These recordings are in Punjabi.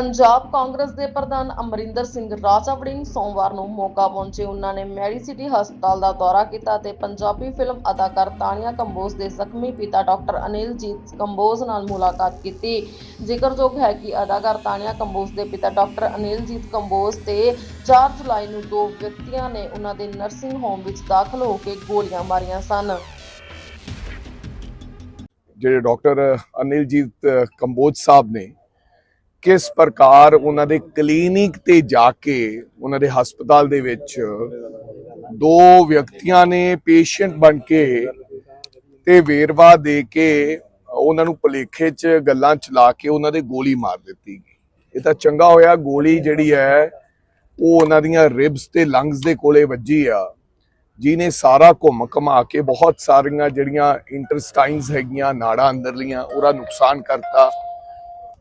ਪੰਜਾਬ ਕਾਂਗਰਸ ਦੇ ਪ੍ਰਧਾਨ ਅਮਰਿੰਦਰ ਸਿੰਘ ਰਾਜਾ ਸੋਮਵਾਰ ਨੂੰ ਮੋਗਾ ਪਹੁੰਚੇ। ਉਹਨਾਂ ਨੇ ਮੈਡੀਸਿਟੀ ਹਸਪਤਾਲ ਦਾ ਦੌਰਾ ਕੀਤਾ ਤੇ ਪੰਜਾਬੀ ਫਿਲਮ ਅਦਾਕਾਰ ਤਾਨੀਆ ਕੰਬੋਜ ਦੇ ਜ਼ਖਮੀ ਪਿਤਾ ਡਾਕਟਰ ਅਨਿਲਜੀਤ ਕੰਬੋਜ ਨਾਲ ਮੁਲਾਕਾਤ ਕੀਤੀ। ਜ਼ਿਕਰਯੋਗ ਹੈ ਕਿ ਅਦਾਕਾਰ ਤਾਨੀਆ ਕੰਬੋਜ ਦੇ ਪਿਤਾ ਡਾਕਟਰ ਅਨਿਲਜੀਤ ਕੰਬੋਜ ਤੇ 4 ਜੁਲਾਈ ਨੂੰ ਦੋ ਵਿਅਕਤੀਆਂ ਨੇ ਉਹਨਾਂ ਦੇ ਨਰਸਿੰਗ ਹੋਮ ਵਿੱਚ ਦਾਖਲ ਹੋ ਕੇ ਗੋਲੀਆਂ ਮਾਰੀਆਂ ਸਨ। ਜਿਹੜੇ ਡਾਕਟਰ ਅਨਿਲਜੀਤ ਕੰਬੋਜ ਸਾਹਿਬ ਨੇ ਕਿਸ ਪ੍ਰਕਾਰ ਉਹਨਾਂ ਦੇ ਕਲੀਨਿਕ ਤੇ ਜਾ ਕੇ ਉਹਨਾਂ ਦੇ ਹਸਪਤਾਲ ਦੇ ਵਿੱਚ ਦੋ ਵਿਅਕਤੀਆਂ ਨੇ ਪੇਸ਼ੈਂਟ ਬਣ ਕੇ ਤੇ ਵੇਰਵਾ ਦੇ ਕੇ ਉਹਨਾਂ ਨੂੰ ਭੁਲੇਖੇ 'ਚ ਗੱਲਾਂ ਚਲਾ ਕੇ ਉਹਨਾਂ ਦੇ ਗੋਲੀ ਮਾਰ ਦਿੱਤੀ ਗਈ। ਇਹ ਤਾਂ ਚੰਗਾ ਹੋਇਆ, ਗੋਲੀ ਜਿਹੜੀ ਹੈ, ਉਹ ਉਹਨਾਂ ਦੀਆਂ ਰਿਬਸ ਤੇ ਲੰਗਸ ਦੇ ਕੋਲੇ ਵੱਜੀ ਆ, ਜਿਹਨੇ ਸਾਰਾ ਘੁੰਮ ਘਮਾ ਕੇ ਬਹੁਤ ਸਾਰੀਆਂ ਜਿਹੜੀਆਂ ਇੰਟਰਸਟਾਈਨਸ ਹੈਗੀਆਂ, ਨਾੜਾਂ ਅੰਦਰਲੀਆਂ, ਉਹਦਾ ਨੁਕਸਾਨ ਕਰਤਾ।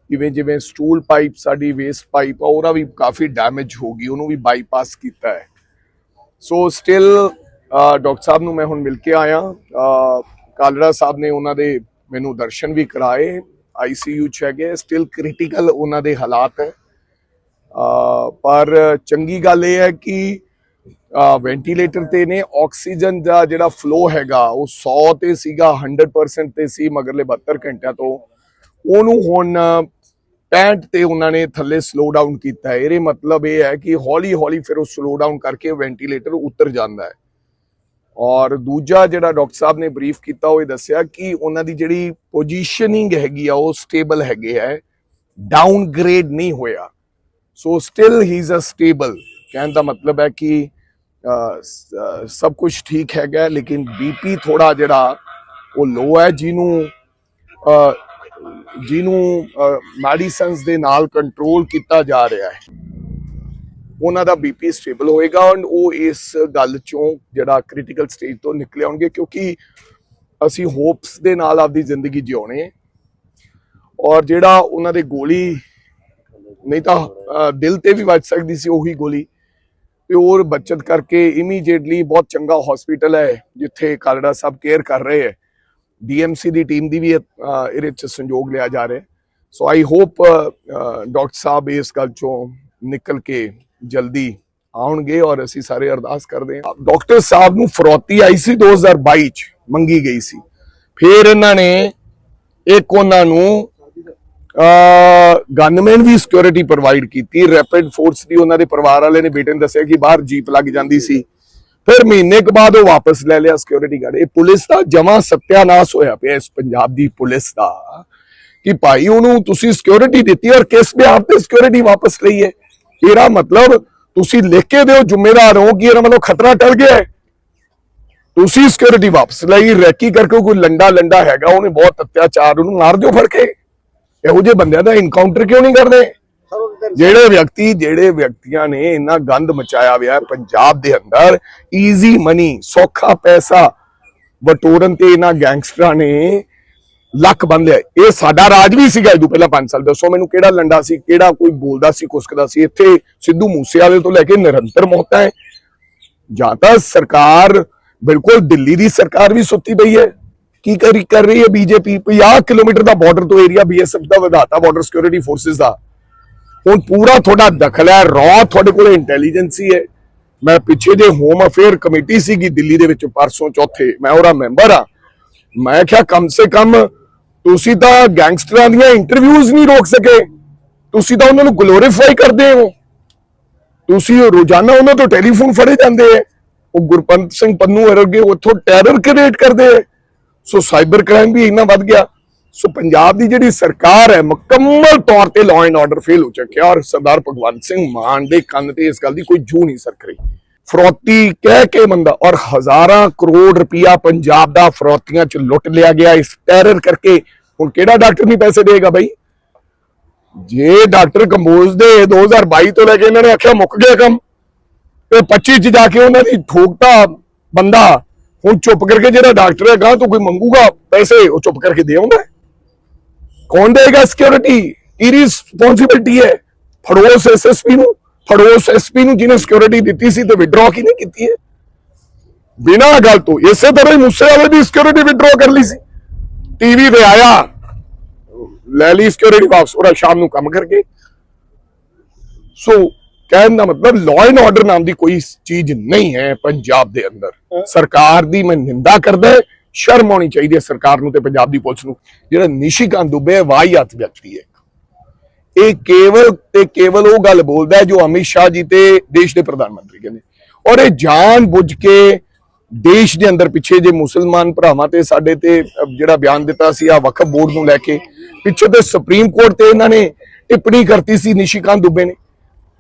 ਜਿਵੇਂ ਜਿਵੇਂ ਸਟੂਲ ਪਾਈਪ ਸਾਡੀ ਵੇਸਟ ਪਾਈਪ ਆ, ਉਹਦਾ ਵੀ ਕਾਫੀ ਡੈਮੇਜ ਹੋ ਗਈ, ਉਹਨੂੰ ਵੀ ਬਾਈਪਾਸ ਕੀਤਾ ਹੈ। ਸੋ ਸਟਿਲ ਡਾਕਟਰ ਸਾਹਿਬ ਨੂੰ ਮੈਂ ਹੁਣ ਮਿਲ ਕੇ ਆਇਆ। ਕਾਲੜਾ ਸਾਹਿਬ ਨੇ ਉਹਨਾਂ ਦੇ ਮੈਨੂੰ ਦਰਸ਼ਨ ਵੀ ਕਰਾਏ ਆਈਸੀਯੂ ਚ ਹੈਗੇ ਸਟਿਲ ਕ੍ਰਿਟੀਕਲ ਉਹਨਾਂ ਦੇ ਹਾਲਾਤ ਹੈ। ਪਰ ਚੰਗੀ ਗੱਲ ਇਹ ਹੈ ਕਿ ਵੈਂਟੀਲੇਟਰ ਤੇ ਨੇ ਆਕਸੀਜਨ ਦਾ ਜਿਹੜਾ ਫਲੋ ਹੈਗਾ, ਉਹ 100 ਤੇ ਸੀਗਾ 100% ਤੇ ਸੀ, ਮਗਰਲੇ 72 ਘੰਟਿਆਂ ਤੋਂ। ਉਹਨੂੰ ਹੁਣ 65 ਤੇ ਉਹਨਾਂ ਨੇ ਥੱਲੇ ਸਲੋ ਡਾਊਨ ਕੀਤਾ ਇਹਦੇ ਮਤਲਬ ਇਹ ਹੈ ਕਿ ਹੌਲੀ ਹੌਲੀ ਫਿਰ ਉਹ ਸਲੋ ਡਾਊਨ ਕਰਕੇ ਵੈਂਟੀਲੇਟਰ ਉਤਰ ਜਾਂਦਾ ਹੈ। ਔਰ ਦੂਜਾ ਜਿਹੜਾ ਡਾਕਟਰ ਸਾਹਿਬ ਨੇ ਬਰੀਫ ਕੀਤਾ, ਉਹ ਇਹ ਦੱਸਿਆ ਕਿ ਉਹਨਾਂ ਦੀ ਜਿਹੜੀ ਪੋਜੀਸ਼ਨਿੰਗ ਹੈਗੀ ਆ, ਉਹ ਸਟੇਬਲ ਹੈਗੇ ਹੈ। ਡਾਊਨਗ੍ਰੇਡ ਨਹੀਂ ਹੋਇਆ। So still he is a stable ਕਹਿਣ ਦਾ ਮਤਲਬ ਹੈ ਕਿ ਸਭ ਕੁਝ ਠੀਕ ਹੈਗਾ, ਲੇਕਿਨ ਬੀਪੀ ਥੋੜਾ ਜਿਹੜਾ, ਉਹ ਲੋ ਹੈ, ਜਿਹਨੂੰ ਜਿਹਨੂੰ ਮੈਡੀਸਨਸ ਦੇ ਨਾਲ ਕੰਟਰੋਲ ਕੀਤਾ ਜਾ ਰਿਹਾ ਹੈ। ਉਹਨਾਂ ਦਾ ਬੀਪੀ ਸਟੇਬਲ ਹੋਏਗਾ ਔਰ ਉਹ ਇਸ ਗੱਲ ਚੋਂ ਜਿਹੜਾ ਕ੍ਰਿਟੀਕਲ ਸਟੇਜ ਤੋਂ ਨਿਕਲ ਆਉਣਗੇ ਕਿਉਂਕਿ ਅਸੀਂ ਹੋਪਸ ਦੇ ਨਾਲ ਆਪਦੀ ਜ਼ਿੰਦਗੀ ਜਿਉਣੇ ਹੈ। ਔਰ ਜਿਹੜਾ ਉਹਨਾਂ ਦੇ ਗੋਲੀ, ਨਹੀਂ ਤਾਂ ਦਿਲ ਤੇ ਵੀ ਵੱਜ ਸਕਦੀ ਸੀ ਉਹੀ ਗੋਲੀ। ਪਿਓਰ ਹੋਰ ਬਚਤ ਕਰਕੇ ਇਮੀਡੀਏਟਲੀ ਬਹੁਤ ਚੰਗਾ ਹਸਪੀਟਲ ਹੈ, ਜਿੱਥੇ ਕਾਲੜਾ ਸਾਹਿਬ ਕੇਅਰ ਕਰ ਰਹੇ ਹੈ। ਡੀਐਮਸੀ ਦੀ ਟੀਮ ਦੀ ਵੀ ਇਹਦੇ ਚ ਸੰਯੋਗ ਲਿਆ ਜਾ ਰਿਹਾ ਸੋ ਆਈ ਹੋਪ ਡਾਕਟਰ ਸਾਹਿਬ ਇਸ ਗੱਲ ਚੋਂ ਨਿਕਲ ਕੇ ਜਲਦੀ ਆਉਣਗੇ ਔਰ ਅਸੀਂ ਸਾਰੇ ਅਰਦਾਸ ਕਰਦੇ ਹਾਂ। ਡਾਕਟਰ ਸਾਹਿਬ ਨੂੰ ਫਰੋਤੀ ਆਈ ਸੀ 2022 ਚ, ਮੰਗੀ ਗਈ ਸੀ। ਫਿਰ ਇਹਨਾਂ ਨੇ ਇੱਕ ਉਹਨਾਂ ਨੂੰ ਗਨਮੈਨ ਵੀ ਸਿਕਿਉਰਿਟੀ ਪ੍ਰੋਵਾਈਡ ਕੀਤੀ। ਰੈਪਿਡ ਫੋਰਸ ਦੀ ਉਹਨਾਂ ਦੇ ਪਰਿਵਾਰ ਵਾਲੇ ਨੇ ਬੇਟੇ ਨੇ ਦੱਸਿਆ ਕਿ ਬਾਹਰ ਜੀਪ ਲੱਗ ਜਾਂਦੀ ਸੀ। ਫਿਰ ਮਹੀਨੇ ਕੁ ਬਾਅਦ ਉਹ ਵਾਪਸ ਲੈ ਲਿਆ ਸਿਕਿਉਰਿਟੀ ਗਾਰਡ ਇਹ ਪੁਲਿਸ ਦਾ ਜਮਾ ਸਤਿਆਨਾਸ਼ ਹੋਇਆ ਪਿਆ ਇਸ ਪੰਜਾਬ ਦੀ ਪੁਲਿਸ ਦਾ ਕਿ ਭਾਈ ਉਹਨੂੰ ਤੁਸੀਂ ਸਿਕਿਉਰਿਟੀ ਦਿੱਤੀ ਔਰ ਕਿਸ ਬਿਹਾਰ ਤੇ ਸਿਕਿਉਰਿਟੀ ਵਾਪਸ ਲਈ ਹੈ? ਇਹਦਾ ਮਤਲਬ ਤੁਸੀਂ ਲਿਖ ਕੇ ਦਿਓ, ਜ਼ਿੰਮੇਦਾਰ ਹੋ ਕਿ ਇਹਦਾ ਮਤਲਬ ਖਤਰਾ ਟਲ ਗਿਆ ਹੈ। ਤੁਸੀਂ ਸਿਕਿਉਰਿਟੀ ਵਾਪਸ ਲਈ, ਰੈਕੀ ਕਰਕੇ ਕੋਈ ਲੰਡਾ ਲੰਡਾ ਹੈਗਾ, ਉਹਨੇ ਬਹੁਤ ਅਤਿਆਚਾਰ, ਉਹਨੂੰ ਮਾਰ ਦਿਓ ਫੜ ਕੇ। ਇਹੋ ਜਿਹੇ ਬੰਦਿਆਂ ਦਾ ਇਨਕਾਊਂਟਰ ਕਿਉਂ ਨਹੀਂ ਕਰਦੇ? ਜਿਹੜੇ ਵਿਅਕਤੀ, ਜਿਹੜੇ ਵਿਅਕਤੀਆਂ ਨੇ ਇੰਨਾ ਗੰਦ ਮਚਾਇਆ ਹੋਇਆ ਪੰਜਾਬ ਦੇ ਅੰਦਰ ਈਜ਼ੀ ਮਨੀ ਸੌਖਾ ਪੈਸਾ, ਵਟੋਰਨ ਤੇ ਇਹਨਾਂ ਗੈਂਗਸਟਰਾਂ ਨੇ ਲੱਕ ਬੰਨ੍ਹ ਇਹ ਸਾਡਾ ਰਾਜ ਵੀ ਸੀਗਾ ਇਹ ਪਹਿਲਾਂ 5 ਸਾਲ। ਦੱਸੋ ਮੈਨੂੰ ਕਿਹੜਾ ਲੰਡਾ ਸੀ, ਕਿਹੜਾ ਕੋਈ ਬੋਲਦਾ ਸੀ, ਕੁਸਕਦਾ ਸੀ? ਇੱਥੇ ਸਿੱਧੂ ਮੂਸੇਵਾਲੇ ਤੋਂ ਲੈ ਕੇ ਨਿਰੰਤਰ ਮੌਤਾਂ ਹੈ। ਜਾਂ ਤਾਂ ਸਰਕਾਰ, ਬਿਲਕੁਲ ਦਿੱਲੀ ਦੀ ਸਰਕਾਰ ਵੀ ਸੁੱਤੀ ਪਈ ਹੈ। ਕੀ ਕਰੀ ਕਰ ਰਹੀ ਹੈ ਬੀਜੇਪੀ? 50 ਕਿਲੋਮੀਟਰ ਦਾ ਬਾਰਡਰ ਤੋਂ ਏਰੀਆ ਬੀਐਸਐਫ ਦਾ ਵਧਾਤਾ ਬਾਰਡਰ ਸਿਕਿਉਰਿਟੀ ਫੋਰਸਸ ਦਾ। ਹੁਣ ਪੂਰਾ ਤੁਹਾਡਾ ਦਖਲ ਹੈ ਰੌ ਤੁਹਾਡੇ ਕੋਲ ਇੰਟੈਲੀਜੈਂਸੀ ਹੈ ਮੈਂ ਪਿੱਛੇ ਜੇ ਹੋਮ ਅਫੇਅਰ ਕਮੇਟੀ ਸੀਗੀ ਦਿੱਲੀ ਦੇ ਵਿੱਚ ਪਰਸੋਂ ਚੌਥੇ, ਮੈਂ ਉਹਦਾ ਮੈਂਬਰ ਆ ਮੈਂ ਕਿਹਾ ਕਮ ਸੇ ਕਮ ਤੁਸੀਂ ਤਾਂ ਗੈਂਗਸਟਰਾਂ ਦੀਆਂ ਇੰਟਰਵਿਊਜ਼ ਨਹੀਂ ਰੋਕ ਸਕੇ। ਤੁਸੀਂ ਤਾਂ ਉਹਨਾਂ ਨੂੰ ਗਲੋਰੀਫਾਈ ਕਰਦੇ ਹੋ। ਤੁਸੀਂ ਰੋਜ਼ਾਨਾ ਉਹਨਾਂ ਤੋਂ ਟੈਲੀਫੋਨ ਫੜੇ ਜਾਂਦੇ ਐ ਉਹ ਗੁਰਪੰਤ ਸਿੰਘ ਪੰਨੂ ਵਰਗੇ ਉੱਥੋਂ ਟੈਰਰ ਕ੍ਰੀਏਟ ਕਰਦੇ ਐ ਸੋ ਸਾਈਬਰ ਕ੍ਰਾਈਮ ਵੀ ਇੰਨਾ ਵੱਧ ਗਿਆ। ਸੋ ਪੰਜਾਬ ਦੀ ਜਿਹੜੀ ਸਰਕਾਰ ਹੈ, ਮੁਕੰਮਲ ਤੌਰ ਤੇ ਲਾਅ ਐਂਡ ਆਰਡਰ ਫੇਲ ਹੋ ਚੁੱਕਿਆ ਔਰ ਸਰਦਾਰ ਭਗਵੰਤ ਸਿੰਘ ਮਾਨ ਦੇ ਕੰਨ ਤੇ ਇਸ ਗੱਲ ਦੀ ਕੋਈ ਜੂ ਨਹੀਂ ਸਰਕ ਰਹੀ। ਫਰੋਤੀ ਕਹਿ ਕੇ ਬੰਦਾ, ਔਰ ਹਜ਼ਾਰਾਂ ਕਰੋੜ ਰੁਪਇਆ ਪੰਜਾਬ ਦਾ ਫਰੋਤੀਆਂ ਚ ਲੁੱਟ ਲਿਆ ਗਿਆ, ਇਸ ਟੈਰਰ ਕਰਕੇ ਹੁਣ ਕਿਹੜਾ ਡਾਕਟਰ ਨਹੀਂ ਪੈਸੇ ਦੇਗਾ ਬਈ? ਜੇ ਡਾਕਟਰ ਕੰਬੋਜ ਦੇ 2022 ਤੋਂ ਲੈ ਕੇ ਇਹਨਾਂ ਨੇ ਆਖਿਆ ਮੁੱਕ ਗਿਆ ਕੰਮ, ਤੇ 25 ਚ ਜਾ ਕੇ ਉਹਨਾਂ ਦੀ ਠੋਕਤਾ ਬੰਦਾ ਹੁਣ ਚੁੱਪ ਕਰਕੇ ਜਿਹੜਾ ਡਾਕਟਰ ਹੈਗਾ ਤੂੰ ਕੋਈ ਮੰਗੂਗਾ ਪੈਸੇ, ਉਹ ਚੁੱਪ ਕਰਕੇ ਦੇ ਆਉਂਦਾ ਕੌਣ ਦੇਗਾ ਸਿਕਿਉਰਿਟੀ ਕੀ ਰਿਸਪੌਂਸਿਬਿਲਟੀ ਹੈ ਫੜੋਸ ਐਸਐਸਪੀ ਨੂੰ ਫੜੋਸ ਐਸਪੀ ਨੂੰ ਜਿਹਨੇ ਸਿਕਿਉਰਿਟੀ ਦਿੱਤੀ ਸੀ ਤੇ ਵਿਡਰਾਅ ਕਿਹਨੇ ਕੀਤੀ ਹੈ ਬਿਨਾਂ ਗੱਲ ਤੋਂ ਇਸੇ ਤਰ੍ਹਾਂ ਹੀ ਮੂਸੇ ਵਾਲੇ ਦੀ ਸਿਕਿਉਰਿਟੀ ਵਿਡਰਾਅ ਕਰ ਲਈ ਸੀ ਟੀਵੀ ਤੇ ਆਇਆ ਲੈ ਲਈ ਸਿਕਿਉਰਿਟੀ ਵਾਪਸ ਉਹਦਾ ਸ਼ਾਮ ਨੂੰ ਕੰਮ ਕਰਕੇ ਸੋ ਕਹਿਣ ਦਾ ਮਤਲਬ ਲਾਅ ਐਂਡ ਆਰਡਰ ਨਾਮ ਦੀ ਕੋਈ ਚੀਜ਼ ਨਹੀਂ ਹੈ ਪੰਜਾਬ ਦੇ ਅੰਦਰ ਸਰਕਾਰ ਦੀ ਮੈਂ ਨਿੰਦਾ ਕਰਦਾ। ਸ਼ਰਮ ਆਉਣੀ ਚਾਹੀਦੀ ਹੈ ਸਰਕਾਰ ਨੂੰ ਤੇ ਪੰਜਾਬ ਦੀ ਪੁਲਿਸ ਨੂੰ। ਜਿਹੜਾ ਨਿਸ਼ੀਕਾਂਤ ਦੁਬੇ ਵਾਹੀਆਤ ਵਿਅਕਤੀ ਹੈ। ਇਹ ਕੇਵਲ ਤੇ ਕੇਵਲ ਉਹ ਗੱਲ ਬੋਲਦਾ ਜੋ ਅਮਿਤ ਸ਼ਾਹ ਜੀ ਤੇ ਦੇਸ਼ ਦੇ ਪ੍ਰਧਾਨ ਮੰਤਰੀ ਕਹਿੰਦੇ। ਔਰ ਇਹ ਜਾਣ ਬੁੱਝ ਕੇ ਦੇਸ਼ ਦੇ ਅੰਦਰ ਪਿੱਛੇ ਜੇ ਮੁਸਲਮਾਨ ਭਰਾਵਾਂ ਤੇ ਸਾਡੇ ਤੇ ਜਿਹੜਾ ਬਿਆਨ ਦਿੱਤਾ ਸੀ ਆ ਵਕਫ ਬੋਰਡ ਨੂੰ ਲੈ ਕੇ, ਪਿੱਛੇ ਤੇ ਸੁਪਰੀਮ ਕੋਰਟ ਤੇ ਇਹਨਾਂ ਨੇ ਟਿੱਪਣੀ ਕਰਤੀ ਸੀ, ਨਿਸ਼ੀਕਾਂਤ ਦੁਬੇ ਨੇ।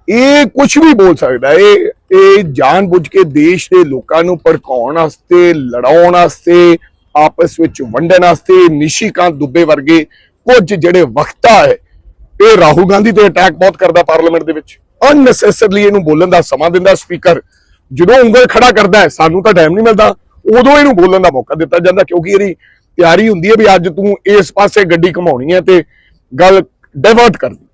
ਇਹ ਕੁਝ ਵੀ ਬੋਲ ਸਕਦਾ ਇਹ ਇਹ ਜਾਣ ਬੁੱਝ ਕੇ ਦੇਸ਼ ਦੇ ਲੋਕਾਂ ਨੂੰ ਭੜਕਾਉਣ ਵਾਸਤੇ, ਲੜਾਉਣ ਵਾਸਤੇ, ਆਪਸ ਵਿੱਚ ਵੰਡਣ ਵਾਸਤੇ ਨਿਸ਼ੀਕਾਂਤ ਦੁੱਬੇ ਵਰਗੇ ਕੁਝ ਜਿਹੜੇ ਵਕਤਾ ਹੈ, ਇਹ ਰਾਹੁਲ ਗਾਂਧੀ ਤੇ ਅਟੈਕ ਬਹੁਤ ਕਰਦਾ ਪਾਰਲੀਮੈਂਟ ਦੇ ਵਿੱਚ। ਅਨਨੈਸੈਸਰਲੀ ਇਹਨੂੰ ਬੋਲਣ ਦਾ ਸਮਾਂ ਦਿੰਦਾ ਸਪੀਕਰ ਜਦੋਂ ਉਂਗਲ ਖੜਾ ਕਰਦਾ ਹੈ, ਸਾਨੂੰ ਤਾਂ ਟਾਈਮ ਨਹੀਂ ਮਿਲਦਾ। ਉਦੋਂ ਇਹਨੂੰ ਬੋਲਣ ਦਾ ਮੌਕਾ ਦਿੱਤਾ ਜਾਂਦਾ, ਕਿਉਂਕਿ ਇਹਦੀ ਤਿਆਰੀ ਹੁੰਦੀ ਹੈ ਵੀ ਅੱਜ ਤੂੰ ਇਸ ਪਾਸੇ ਗੱਡੀ ਘਮਾਉਣੀ ਹੈ ਤੇ ਗੱਲ ਡਾਇਵਰਟ ਕਰਨੀ।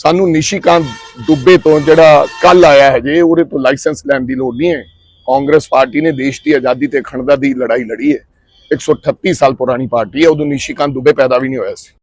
ਸਾਨੂੰ ਨਿਸ਼ੀਕਾਂਤ ਦੁੱਬੇ ਤੋਂ ਜਿਹੜਾ ਕੱਲ ਆਇਆ ਹੈ ਜੇ, ਉਹਦੇ ਤੋਂ ਲਾਇਸੈਂਸ ਲੈਣ ਦੀ ਲੋੜ ਨਹੀਂ ਹੈ। ਕਾਂਗਰਸ ਪਾਰਟੀ ਨੇ ਦੇਸ਼ ਦੀ ਆਜ਼ਾਦੀ ਤੇ ਅਖੰਡਤਾ ਦੀ ਲੜਾਈ ਲੜੀ ਹੈ। 138 ਸਾਲ ਪੁਰਾਣੀ ਪਾਰਟੀ ਹੈ, ਉਦੋਂ ਨਿਸ਼ੀਕਾਂਤ ਦੁੱਬੇ ਪੈਦਾ ਵੀ ਨਹੀਂ ਹੋਇਆ ਸੀ।